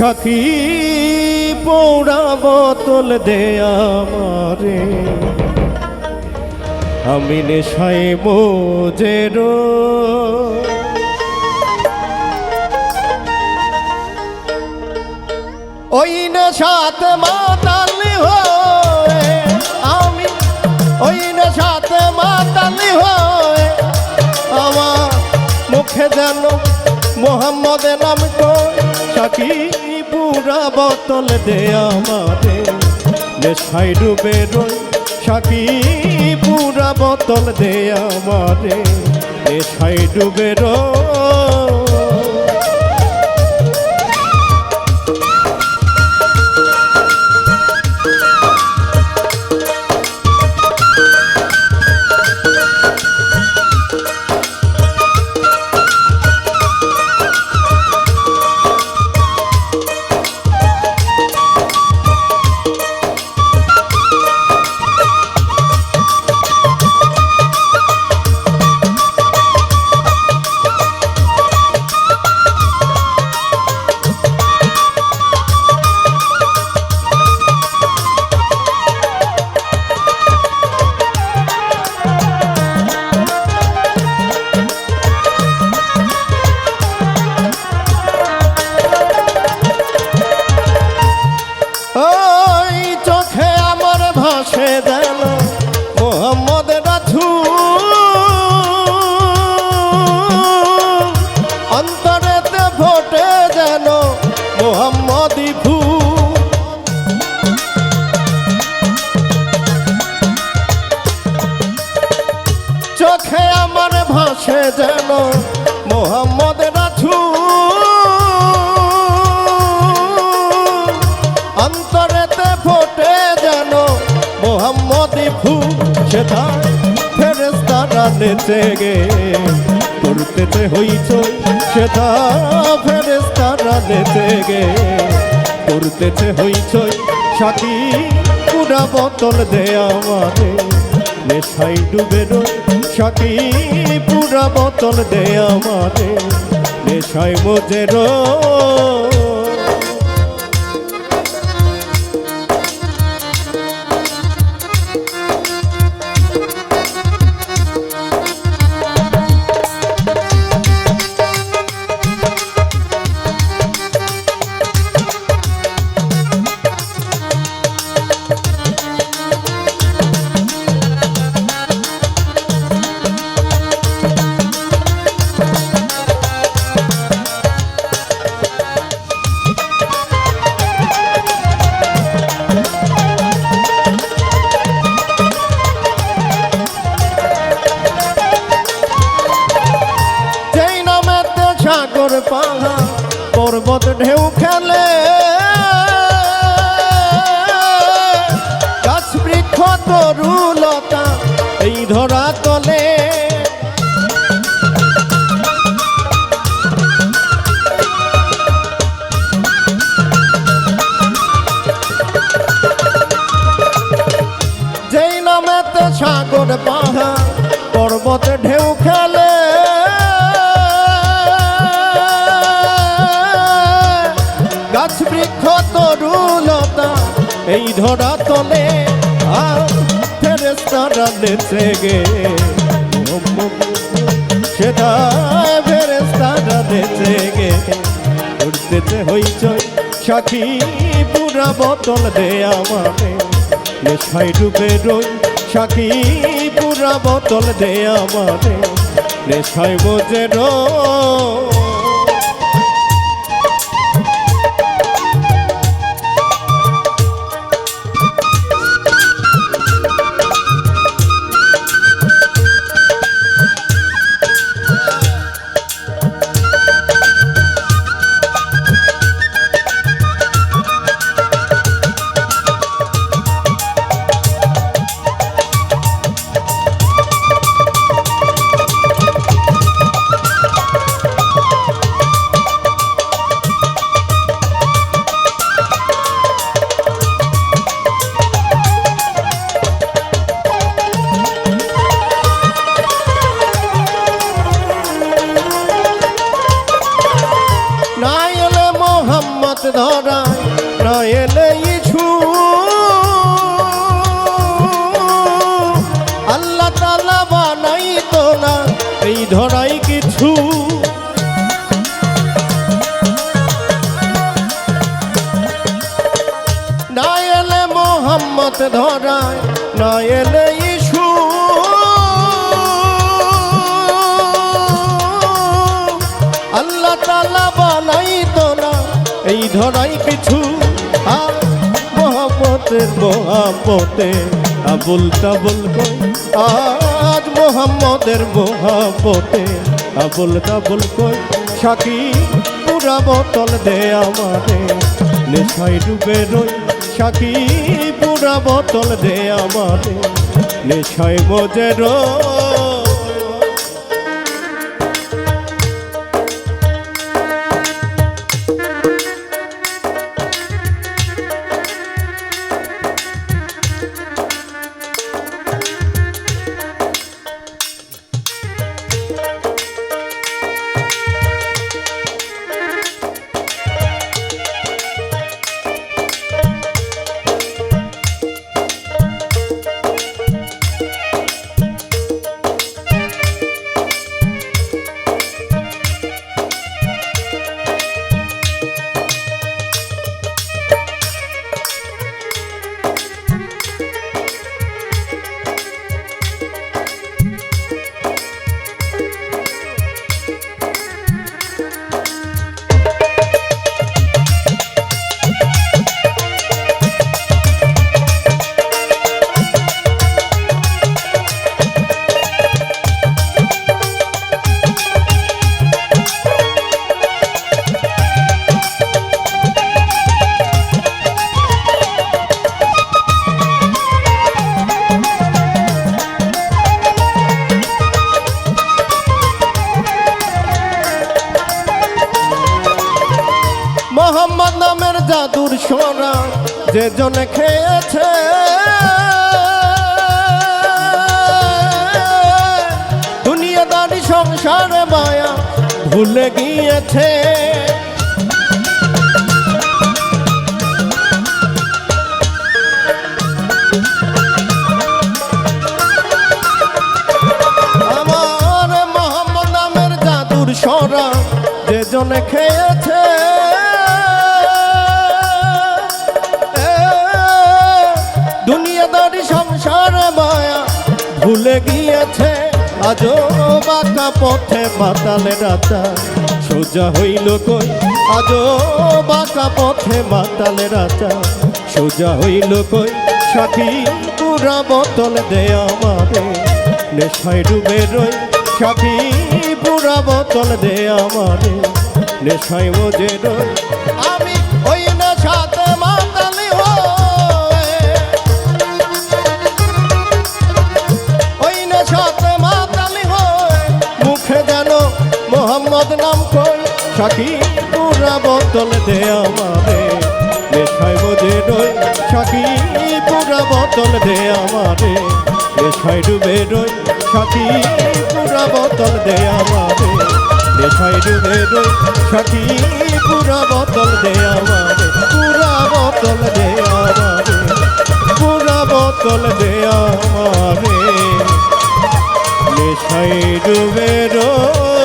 সাথী পৌড়া বোতল দে আমারে। আমি নেশায় মোজের ওই নেশাতে মাতালি হয়ে, আমি ওই নেশাতে মাতালি হয়ে, আমার মুখে যেন মোহাম্মদ নাম তো সাকি পুরা বোতল দে আমারে। নেশাই ডুবে রই সাকি পুরা বোতল দে আমারে। নেশাই ডুবে রই অন্তরেতে ভোটে যেন মোহাম্মদি ফু চোখে আমার ভাসে যেন মোহাম্মদ রাধু অন্তরেতে ফোটে যেন মোহাম্মদি ফু সেটা ফেরেস্তারা নেচে গে করতেছে হইছ সেটা ফেরেস্তারা নেচে গে করতেছে হইছ সাথী, পুরা বোতল দে আমারে। নেশাই ডুবে রই সাথী, পুরা বোতল দে আমারে। নেশাই মজে রই পাহা পর্বত ঢেউ খেলে। গাছ বৃক্ষ, তরুলতা, এই ধরা তলে। যেই নামেতে সাগর পাহা পর্বত ঢেউ খেলে। বৃক্ষ তরুলতা এই ধরা তলে ফেরেস্তারা নেচে গে। সেটা ফেরেস্তারা নেচে গে। উঠতেছে হইচই সাথী পুরা বোতল দে আমারে নেশাই ডুবে রই সাথী পুরা বোতল দে আমারে নেশাই বোঝে রই ধরায় না এলে ইছু আল্লাহ তালা বানাই তো না, এই ধরাই কিছু আর মোহাম্মতের মোহাম্মতে আবুল তাবুল আজ মোহাম্মদের মোহাম্মতে আবুল তাবুল কই? সাকি পুরা বোতল দে আমারে, নেশায় ডুবে রই সাকি পুরা বোতল দে আমারে নেশায় মজে যে জনে খেয়েছে, দুনিয়াদারি সংসারে মায়া ভুলে গিয়েছে। আমার মোহাম্মদ নামের জাদুর সরা যে জনে খেয়েছে ভুলে গিয়েছে, আজও বাঁকা পথে মাতালে রাতা সোজা হইল কই? আজও বাঁকা পথে মাতালে রাতা সোজা হইল কই? সাথী পুরা বোতল দে আমারে নেশায় ডুবে রই, সাথী পুরা বোতল দে আমারে নেশায় মজে রই, আমি মোহাম্মদ নাম কই সাকি পুরা বোতল দে আমারে। নেশায় মজে রই, সাকি পুরা বোতল দে আমারে। নেশায় ডুবে রই, সাকি পুরা বোতল দে আমারে। নেশায় ডুবে রই, সাকি পুরা বোতল দে আমারে। পুরা বোতল দে আমারে। পুরা বোতল দে আমারে। নেশায় ডুবে রই